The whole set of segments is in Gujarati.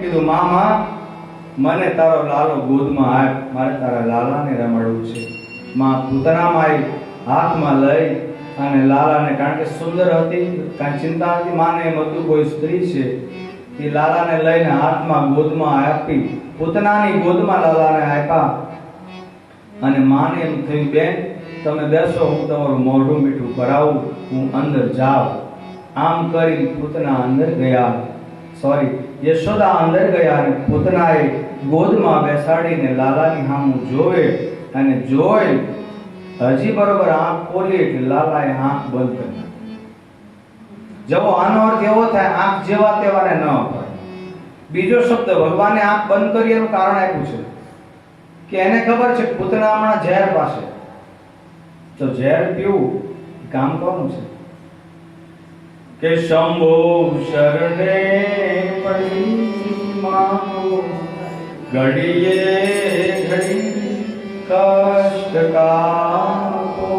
કીધું, મામા, મને તારો લાલો ગોદમાં આપ મારે તારા લાલાને રમાડવું છે. માં પૂતનામાં આવી હાથમાં લઈ અને લાલાને, કારણ કે સુંદર હતી કાંઈ ચિંતા હતી, માને એમ હતું, કોઈ સ્ત્રી છે એ લાલાને લઈને હાથમાં ગોદમાં આપી, પૂતનાની ગોદમાં લાલાને આપ્યા. અને માને એમ થયું, બેન, તમે બેસો, હું તમારું મોઢું મીઠું કરાવું હું અંદર જાઉં. આમ કરી પૂતના અંદર ગયા. સોરી, યશોદા અંદર ગયા અને પૂતનાએ ગોદમાં બેસાડીને લાલાની હામું જોવે અને જોઈ હજી બરોબર આંખ ખોલી એટલે લાલાએ આંખ બંધ કરી. જવો આનો અર્થ એવો થાય, આંખ જેવા તેવાને ન અપાય. બીજો શબ્દ, ભગવાને આંખ બંધ કરી એનું કારણ આપ્યું છે કે એને ખબર છે કે હમણાં ઝેર પાસે. તો ઝેર પીવું, કામ કોનું છે? કે શંભો શરણે પડી માંગો ઘડીએ ઘડી કષ્ટ કાપો.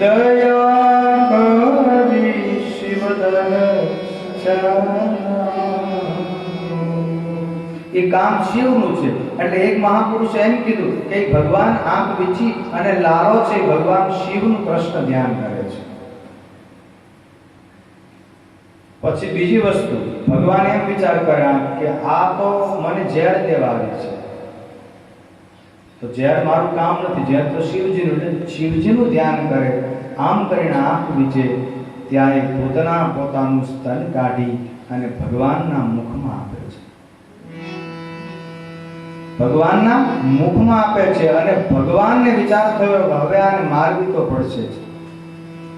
દયા કરી શિવ એ કામ શિવનું છે. એટલે એક મહાપુરુષે એમ કીધું કે ભગવાન આંખ વીચી અને લારો છે. ભગવાન શિવનું કૃષ્ણ ધ્યાન કરે છે. પછી બીજી વસ્તુ, ભગવાન એમ વિચાર કર્યા કે આ તો મને ઝેર દેવા આવે છે. તો ઝેર મારું કામ નથી, ઝેર તો શિવજીનું શિવજીનું ધ્યાન કરે, આમ કરીને આંખ વિજે ત્યાં પોતાના પોતાનું સ્તન કાઢી અને ભગવાનના મુખમાં આપે છે. ભગવાનના મુખમાં આપે છે અને ભગવાનને વિચાર થયો હવે આને મારવી તો પડશે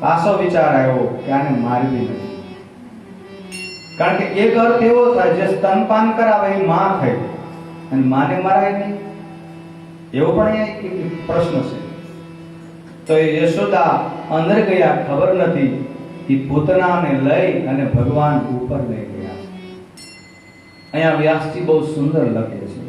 પાછો વિચાર આવ્યો કે આને મારવી નથી. કારણ કે એક અર્થ એવો થાય જે સ્તનપાન કરાવે એ માં થઈ અને માને મરાય નહીં. એવો પણ એક પ્રશ્ન છે. તો એ યશોદા અંદર ગયા, ખબર નથી એ પોતાનાને લઈ અને ભગવાન ઉપર લઈ ગયા અહીંયા વ્યાસજી બહુ સુંદર લખે છે.